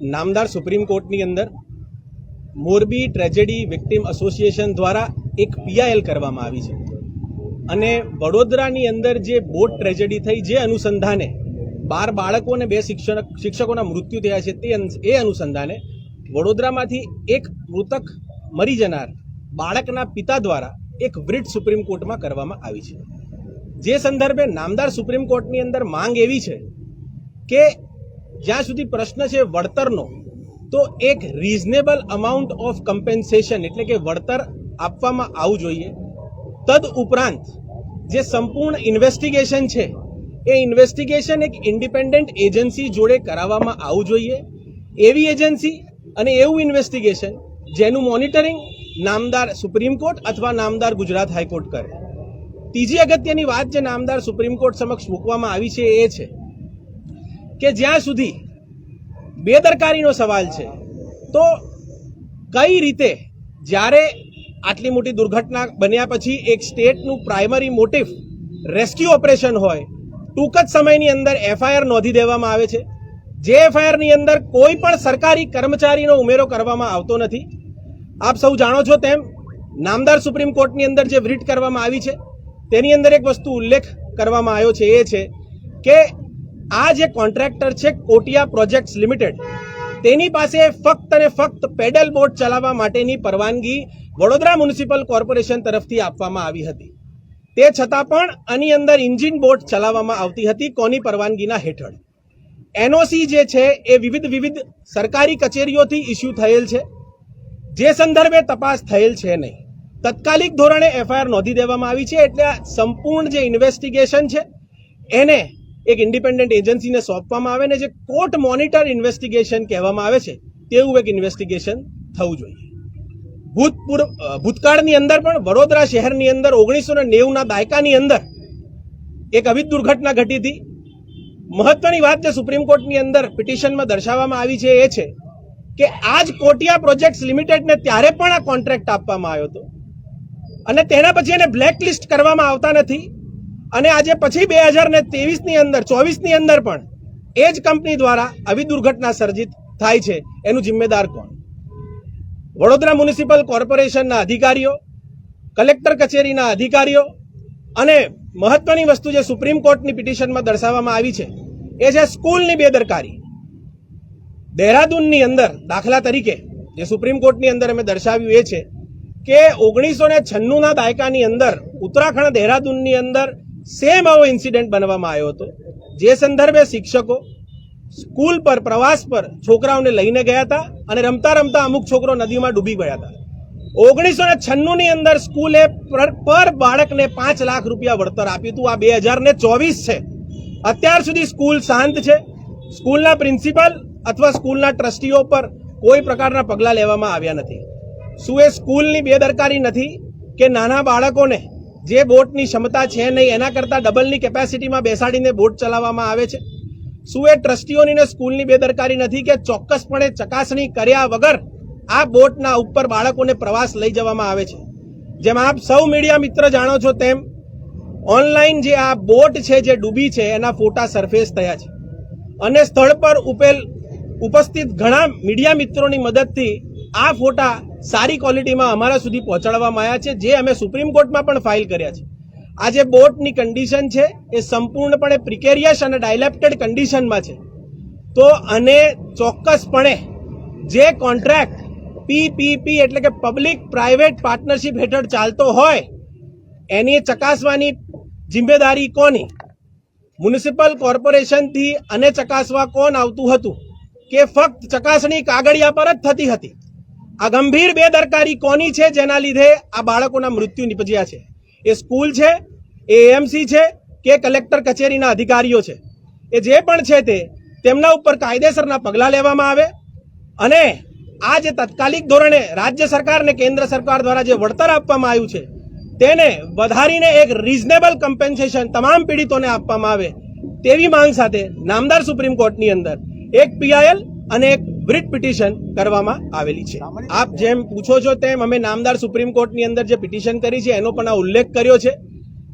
નામદાર સુપ્રીમ કોર્ટની અંદર મોરબી ટ્રેજેડી વિક્ટિમ એસોસિએશન દ્વારા એક પીઆઈએલ કરવામાં આવી છે. અને વડોદરાની અંદર જે બોટ ટ્રેજેડી થઈ જે અનુસંધાને બાર બાળકો અને બે શિક્ષક શિક્ષકોના મૃત્યુ થયા છે તે એ અનુસંધાને વડોદરામાંથી એક મૃતક મરી જનાર બાળકના પિતા દ્વારા એક વ્રિટ સુપ્રીમ કોર્ટમાં કરવામાં આવી છે. જે સંદર્ભે નામદાર સુપ્રીમ કોર્ટની અંદર માંગ એવી છે કે જ્યાં સુધી પ્રશ્ન છે વળતરનો, તો એક રિઝનેબલ અમાઉન્ટ ઓફ કમ્પેન્સેશન એટલે કે વળતર આપવામાં આવવું જોઈએ. તદ ઉપરાંત, જે સંપૂર્ણ ઇન્વેસ્ટિગેશન છે, એ ઇન્વેસ્ટિગેશન એક ઇન્ડિપેન્ડન્ટ એજન્સી જોડે કરાવવામાં આવવું જોઈએ. એવી એજન્સી અને એવું ઇન્વેસ્ટિગેશન જેનું મોનિટરિંગ નામદાર સુપ્રીમ કોર્ટ અથવા નામદાર ગુજરાત હાઈકોર્ટ કરે. ત્રીજી અગત્યની વાત જે નામદાર સુપ્રીમ કોર્ટ સમક્ષ મૂકવામાં આવી છે એ છે કે જ્યાં સુધી બેદરકારીનો સવાલ છે, તો કઈ રીતે જ્યારે આટલી મોટી દુર્ઘટના બન્યા પછી એક સ્ટેટનું પ્રાઇમરી મોટિવ રેસ્ક્યુ ઓપરેશન હોય, ટૂંક જ સમયની અંદર એફઆઈઆર નોંધી દેવામાં આવે છે. જે એફઆઈઆરની અંદર કોઈ પણ સરકારી કર્મચારીનો ઉમેરો કરવામાં આવતો નથી. આપ સૌ જાણો છો તેમ, નામદાર સુપ્રીમ કોર્ટની અંદર જે વ્રીટ કરવામાં આવી છે, તેની અંદર એક વસ્તુ ઉલ્લેખ કરવામાં આવ્યો છે, એ છે કે આ જે કોન્ટ્રાક્ટર છે કોટિયા પ્રોજેક્ટ્સ લિમિટેડ, તેની પાસે ફક્ત અને ફક્ત પેડલ બોટ ચલાવવા માટેની પરવાનગી વડોદરા મ્યુનિસિપલ કોર્પોરેશન તરફથી આપવામાં આવી હતી. તે છતાં પણ આની અંદર ઇન્જિન બોટ ચલાવવામાં આવતી હતી કોની પરવાનગીના હેઠળ. એનઓસી જે છે એ વિવિધ વિવિધ સરકારી કચેરીઓથી ઇસ્યુ થયેલ છે. જે સંદર્ભે તપાસ થયેલ છે નહીં. તત્કાલિક ધોરણે એફઆઈઆર નોંધી દેવામાં આવી છે એટલે સંપૂર્ણ જે ઇન્વેસ્ટિગેશન છે, એને એક ઇન્ડિપેન્ડન્ટ એજન્સીને સોંપવામાં આવે ને જે કોર્ટ મોનિટર ઇન્વેસ્ટિગેશન કહેવામાં આવે છે, તેવું એક ઇન્વેસ્ટિગેશન થવું જોઈએ. ભૂતપૂર્વ ભૂતકાળની અંદર પણ, વડોદરા શહેરની અંદર, ઓગણીસો ને નેવુંના દાયકાની અંદર એક અવિત દુર્ઘટના ઘટી હતી. મહત્વની વાત જે સુપ્રીમ કોર્ટની અંદર પિટિશનમાં દર્શાવવામાં આવી છે એ છે કે આજ કોટિયા પ્રોજેક્ટ્સ લિમિટેડને ત્યારે પણ આ કોન્ટ્રાક્ટ આપવામાં આવ્યો હતો અને તેના પછી એને બ્લેક લિસ્ટ કરવામાં આવતા નથી. અને આજે પછી બે હજાર ને ત્રેવીસની અંદર ચોવીસની અંદર પણ એ જ કંપની દ્વારા આવી દુર્ઘટના સર્જિત થાય છે. એનું જિમ્મેદાર કોણ? વડોદરા મ્યુનિસિપલ કોર્પોરેશનના અધિકારીઓ, કલેક્ટર કચેરીના અધિકારીઓ અને મહત્વની વસ્તુ જે સુપ્રીમ કોર્ટની પિટિશનમાં દર્શાવવામાં આવી છે, એ છે સ્કૂલની બેદરકારી. દહેરાદૂનની અંદર દાખલા તરીકે જે સુપ્રીમ કોર્ટની અંદર અમે દર્શાવ્યું એ છે કે ઓગણીસો ને છન્નુંના દાયકાની અંદર ઉત્તરાખંડ દહેરાદૂનની અંદર સેમ આવો ઇન્સિડન્ટ બનવામાં આવ્યો હતો. જે સંદર્ભે શિક્ષકો સ્કૂલ પર, પ્રવાસ પર છોકરાઓને લઈને ગયા હતા અને રમતા રમતા અમુક છોકરો નદીમાં ડૂબી ગયા હતા. ઓગણીસો ને છન્નુંની અંદર સ્કૂલે પર બાળકને પાંચ લાખ રૂપિયા વળતર આપ્યું હતું. આ બે હજાર ને ચોવીસ છે. અત્યાર સુધી સ્કૂલ શાંત છે. સ્કૂલના પ્રિન્સિપાલ અથવા સ્કૂલના ટ્રસ્ટીઓ પર કોઈ પ્રકારના પગલાં લેવામાં આવ્યા નથી. શું એ સ્કૂલની બેદરકારી નથી કે નાના બાળકોને જે બોટની ક્ષમતા છે નહીં, એના કરતાં ડબલની કેપેસિટીમાં બેસાડીને બોટ ચલાવવામાં આવે છે. શું એ ટ્રસ્ટીઓની ને સ્કૂલની બેદરકારી નથી કે ચોક્કસપણે ચકાસણી કર્યા વગર આ બોટના ઉપર બાળકોને પ્રવાસ લઈ જવામાં આવે છે? જેમ આપ સૌ મીડિયા મિત્ર જાણો છો તેમ, ઓનલાઈન જે આ બોટ છે, જે ડૂબી છે, એના ફોટા સરફેસ થયા છે. અને સ્થળ પર ઉપેલ, ઉપસ્થિત ઘણા મીડિયા મિત્રોની મદદથી આ ફોટા સારી ક્વોલિટીમાં અમારા સુધી પહોંચાડવામાં આવ્યા છે, જે અમે સુપ્રીમ કોર્ટમાં પણ ફાઇલ કર્યા છે. આ જે બોટની કન્ડિશન છે, એ સંપૂર્ણપણે પ્રિકેરિયસ અને ડાયલેપ્ટેડ કન્ડિશનમાં છે. તો આને ચોક્કસપણે જે કોન્ટ્રાક્ટ પીપીપી એટલે કે પબ્લિક પ્રાઇવેટ પાર્ટનરશિપ હેઠળ ચાલતો હોય, એની ચકાસવાની જિમ્મેદારી કોની? મ્યુનિસિપલ કોર્પોરેશનથી અને ચકાસવા કોણ આવતું હતું? કે ફક્ત ચકાસણી કાગળિયા પર જ થતી હતી? આ ગંભીર બેદરકારી કોની છે જેના લીધે આ બાળકોના મૃત્યુ નિપજ્યા છે? એ સ્કૂલ છે, એ એએમસી છે કે કલેક્ટર કચેરીના અધિકારીઓ છે? એ જે પણ છે તે, તેમના ઉપર કાયદેસરના પગલાં લેવામાં આવે અને આ જે તાત્કાલિક ધોરણે રાજ્ય સરકાર અને કેન્દ્ર સરકાર દ્વારા જે વળતર આપવામાં આવ્યું છે, તેને વધારીને એક રિઝનેબલ કમ્પેન્સેશન તમામ પીડિતોને આપવામાં આવે તેવી માંગ સાથે નામદાર સુપ્રીમ કોર્ટની અંદર એક પીઆઈએલ અને એક બ્રિટ પિટિશન કરવામાં આવેલી છે. આપ જેમ પૂછો છો તેમ અમે નામદાર સુપ્રીમ કોર્ટની અંદર જે પિટિશન કરી છે, એનો પણ આ ઉલ્લેખ કર્યો છે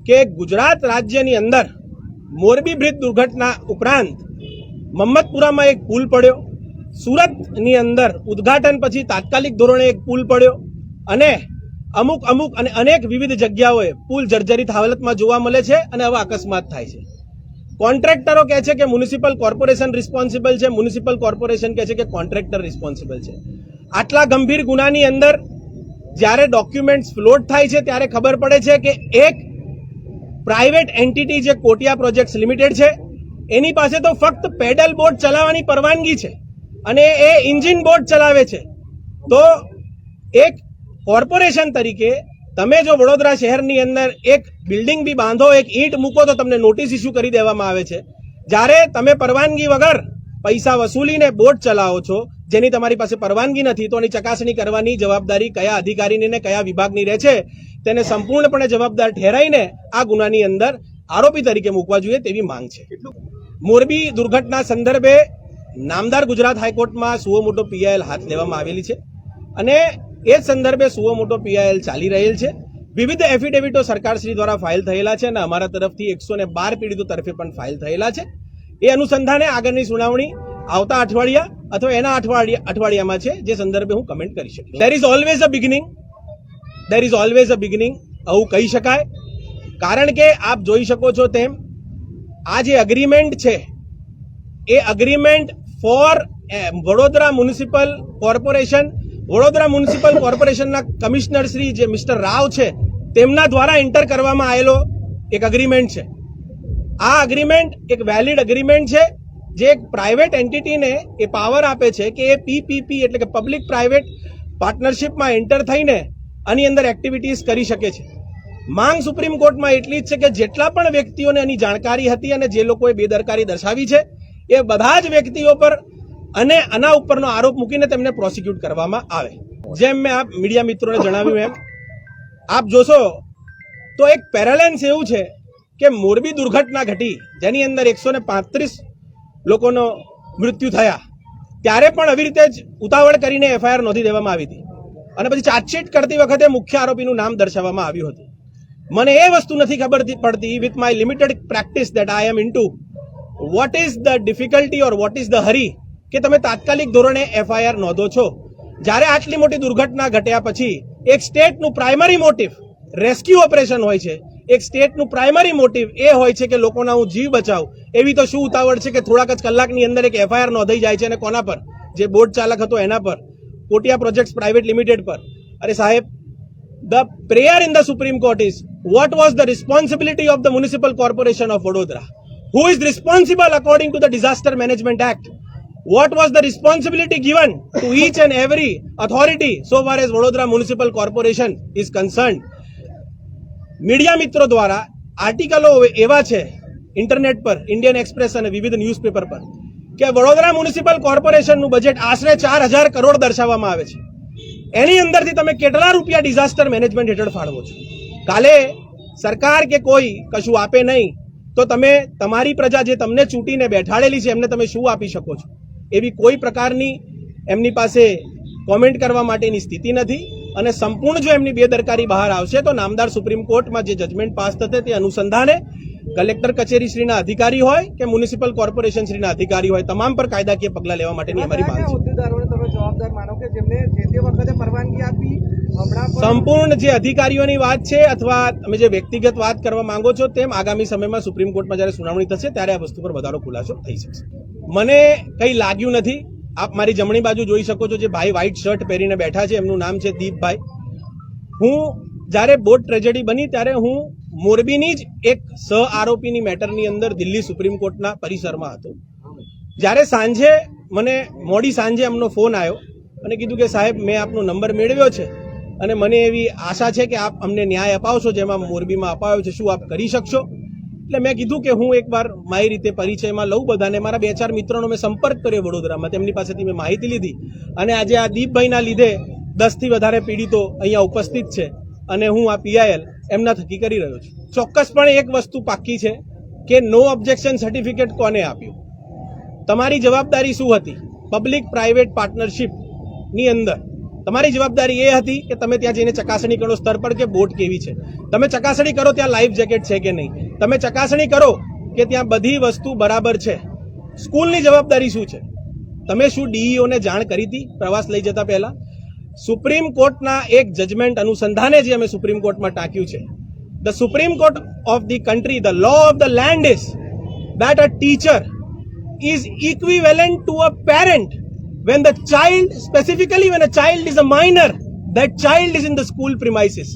કે ગુજરાત રાજ્યની અંદર મોરબી બ્રિજ દુર્ઘટના ઉપરાંત મમ્મદપુરામાં એક પુલ પડ્યો. સુરતની અંદર ઉદ્ઘાટન પછી તાત્કાલિક ધોરણે એક પુલ પડ્યો અને અમુક અમુક અને અનેક વિવિધ જગ્યાઓએ પુલ જર્જરિત હાલતમાં જોવા મળે છે અને હવે અકસ્માત થાય છે. કોન્ટ્રાક્ટરો કહે છે કે મ્યુનિસિપલ કોર્પોરેશન રિસ્પોન્સિબલ છે, મ્યુનિસિપલ કોર્પોરેશન કહે છે કે કોન્ટ્રાક્ટર રિસ્પોન્સિબલ છે. આટલા ગંભીર ગુનાની અંદર જ્યારે ડોક્યુમેન્ટ્સ ફ્લોટ થાય છે, ત્યારે ખબર પડે છે કે એક પ્રાઇવેટ એન્ટિટી જે કોટિયા પ્રોજેક્ટ્સ લિમિટેડ છે, એની પાસે તો ફક્ત પેડલ બોટ ચલાવવાની પરવાનગી છે અને એ ઇન્જિન બોટ ચલાવે છે. તો એક કોર્પોરેશન તરીકે તમે જો વડોદરા શહેરની અંદર એક બિલ્ડિંગ બી બાંધો, એક ઈંટ મૂકો તો તમને નોટિસ ઇસ્યુ કરી દેવામાં આવે છે. જ્યારે તમે પરવાનગી વગર પૈસા વસૂલીને બોટ ચલાવો છો, જેની તમારી પાસે પરવાનગી નથી, તો એની ચકાસણી કરવાની જવાબદારી કયા અધિકારીની ને કયા વિભાગની રહે છે, તેને સંપૂર્ણપણે જવાબદાર ઠેરાઈને આ ગુનાની અંદર આરોપી તરીકે મૂકવા જોઈએ તેવી માંગ છે. મોરબી દુર્ઘટના સંદર્ભે નામદાર ગુજરાત હાઈકોર્ટમાં સુઓ મોટો પીઆઈએલ હાથ લેવામાં આવેલી છે. અને એ જ સંદર્ભે સુઓ મોટો પીઆઈએલ ચાલી રહેલ છે. વિવિધ એફિડેવિટો સરકારશ્રી દ્વારા ફાઇલ થયેલા છે અને અમારા તરફથી એકસો ને બાર પીડિતો તરફે પણ ફાઇલ થયેલા છે. એ અનુસંધાને આગળની સુનાવણી આવતા અઠવાડિયા અથવા એના અઠવાડિયા અઠવાડિયામાં છે, જે સંદર્ભે હું કમેન્ટ કરી શકીશ. There is always a beginning there is always a beginning આવું કહી શકાય. કારણ કે આપ જોઈ શકો છો તેમ, આ જે અગ્રીમેન્ટ છે, એ agreement for Vadodara municipal corporation Vadodara municipal કોર્પોરેશનના કમિશનર શ્રી જે મિસ્ટર રાવ છે, તેમના દ્વારા એન્ટર કરવામાં આવેલો એક અગ્રીમેન્ટ છે. આ અગ્રીમેન્ટ એક વેલિડ અગ્રીમેન્ટ છે, જે એક પ્રાઇવેટ એન્ટિટીને એ પાવર આપે છે કે એ પીપીપી એટલે કે પબ્લિક પ્રાઇવેટ પાર્ટનરશિપમાં એન્ટર થઈને આની અંદર એક્ટિવિટીઝ કરી શકે છે. માંગ સુપ્રીમ કોર્ટમાં એટલી જ છે કે જેટલા પણ વ્યક્તિઓને એની જાણકારી હતી અને જે લોકોએ બેદરકારી દર્શાવી છે, એ બધા જ વ્યક્તિઓ પર અને આના ઉપરનો આરોપ મૂકીને તેમને પ્રોસિક્યુટ કરવામાં આવે. જેમ મેં આપ મીડિયા મિત્રોને જણાવ્યું એમ, આપ જોશો તો એક પેરેલેન્સ એવું છે કે મોરબી દુર્ઘટના ઘટી, જેની અંદર એકસો ને પાંત્રીસ લોકોનો મૃત્યુ થયા. ત્યારે પણ આવી રીતે જ ઉતાવળ કરીને એફઆઈઆર નોંધી દેવામાં આવી હતી. અને પછી ચાર્જશીટ કરતી વખતે મુખ્ય આરોપીનું નામ દર્શાવવામાં આવ્યું હતું. મને એ વસ્તુ નથી ખબર પડતી with my limited practice that I am into what is the difficulty or what is the hurry કે તમે તાત્કાલિક ધોરણે એફઆઈઆર નોંધો છો. જ્યારે આટલી મોટી દુર્ઘટના ઘટ્યા પછી એક સ્ટેટનું પ્રાઇમરી મોટિવ રેસ્ક્યુ ઓપરેશન હોય છે. એક સ્ટેટનું પ્રાઇમરી મોટિવ એ હોય છે કે લોકોના હું જીવ બચાવું. એવી તો શું ઉતાવળ છે કે થોડાક જ કલાકની અંદર એક એફઆઈઆર નોંધાઈ જાય છે અને કોના પર? જે બોટ ચાલક હતો એના પર. કોટિયા પ્રોજેક્ટ્સ પ્રાઇવેટ લિમિટેડ પર. અરે સાહેબ, the prayer in the supreme court is what was the responsibility of the municipal corporation of Vadodara? Who is responsible according to the disaster management Act? What was the responsibility given to each and every authority? So far as Vadodara Municipal Corporation is concerned? Media મિત્રો દ્વારા આર્ટિકલો એવા છે internet પર Indian express અને વિવિધ newspaper પર કે Vadodara municipal કોર્પોરેશનનું budget આશરે ચાર હજાર કરોડ દર્શાવવામાં આવે છે એની અંદરથી તમે કેટલા રૂપિયા ડિઝાસ્ટર મેનેજમેન્ટ હેઠળ ફાળવો છો કાલે સરકાર કે કોઈ કશું આપે નહીં તો તમે તમારી પ્રજા જે તમને ચૂંટીને બેઠાડેલી છે એમને તમે શું આપી શકો છો એવી કોઈ પ્રકારની એમની પાસે કોમેન્ટ કરવા માટેની સ્થિતિ નથી અને સંપૂર્ણ જો એમની બેદરકારી બહાર આવશે તો નામદાર સુપ્રીમ કોર્ટમાં જે જજમેન્ટ પાસ થશે તે અનુસંધાને કલેક્ટર કચેરી શ્રીના અધિકારી હોય કે મ્યુનિસિપલ કોર્પોરેશન શ્રીના અધિકારી હોય તમામ પર કાયદાકીય પગલાં લેવા માટેની અમારી માંગ છે. તમે જવાબદાર માનો કે જેમને જે તે વખતે પરવાનગી આપી સંપૂર્ણ જે અધિકારીઓની વાત છે અથવા તમે જે વ્યક્તિગત વાત કરવા માંગો છો તેમ આગામી સમયમાં સુપ્રીમ કોર્ટમાં જ્યારે સુનાવણી થશે ત્યારે આ વસ્તુ પર વધારો ખુલાસો થઈ શકશે. મને કંઈ લાગ્યું નથી. આપ મારી જમણી બાજુ જોઈ શકો છો જે ભાઈ વ્હાઈટ શર્ટ પહેરીને બેઠા છે. એમનું નામ છે દીપભાઈ. હું જ્યારે બોટ ટ્રેજેડી બની ત્યારે હું મોરબીની જ એક સહ આરોપીની મેટરની અંદર દિલ્હી સુપ્રીમ કોર્ટના પરિસરમાં હતો. જ્યારે સાંજે મને, મોડી સાંજે એમનો ફોન આવ્યો અને કીધું કે સાહેબ, મેં આપનો નંબર મેળવ્યો છે અને મને એવી આશા છે કે આપ અમને ન્યાય અપાવશો જેમાં મોરબીમાં અપાવ્યો છે. શું આપ કરી શકશો? એટલે મેં કીધું કે હું એકવાર મારી રીતે પરિચયમાં લઉં બધાને. મારા બે ચાર મિત્રોનો મેં સંપર્ક કર્યો વડોદરામાં. તેમની પાસેથી મેં માહિતી લીધી. અને આજે આ દીપભાઈના લીધે દસથી વધારે પીડિતો અહીંયા ઉપસ્થિત છે. અને હું આ પીઆઈએલ એમના થકી કરી રહ્યો છું. ચોક્કસપણે એક વસ્તુ પાક્કી છે કે નો ઓબ્જેક્શન સર્ટિફિકેટ કોને આપ્યું? તમારી જવાબદારી શું હતી? પબ્લિક પ્રાઇવેટ પાર્ટનરશિપની અંદર. તમારી જવાબદારી એ હતી કે તમે ત્યાં જઈને ચકાસણી કરો સ્તર પર કે બોટ કેવી છે. તમે ચકાસણી કરો ત્યાં લાઈફ જેકેટ છે કે નહીં. તમે ચકાસણી કરો કે ત્યાં બધી વસ્તુ બરાબર છે. સ્કૂલની જવાબદારી શું છે? તમે શું ડીઈઓને જાણ કરી હતી પ્રવાસ લઈ જતા પહેલા? સુપ્રીમ કોર્ટના એક જજમેન્ટ અનુસંધાને જે અમે સુપ્રીમ કોર્ટમાં ટાંક્યું છે. The supreme court of the country the law of the land is that a teacher is equivalent to a parent when the child, specifically when a child is a minor, that child is in the school premises.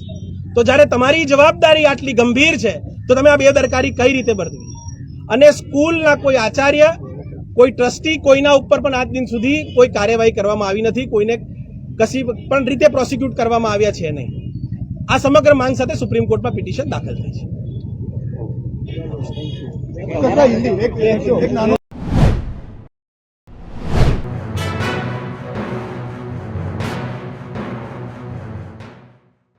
તો જ્યારે તમારી જવાબદારી આટલી ગંભીર છે, તો તમે આ બેદરકારી કઈ રીતે બરતવી અને સ્કૂલના કોઈ આચાર્ય, કોઈ ટ્રસ્ટી કોઈના ઉપર પણ આજ દિન સુધી કોઈ કાર્યવાહી કરવામાં આવી નથી, કોઈને કશી પણ રીતે પ્રોસિક્યુટ કરવામાં આવ્યા છે નહીં. આ સમગ્ર માંગ સાથે સુપ્રીમ કોર્ટમાં પિટિશન દાખલ થઈ છે.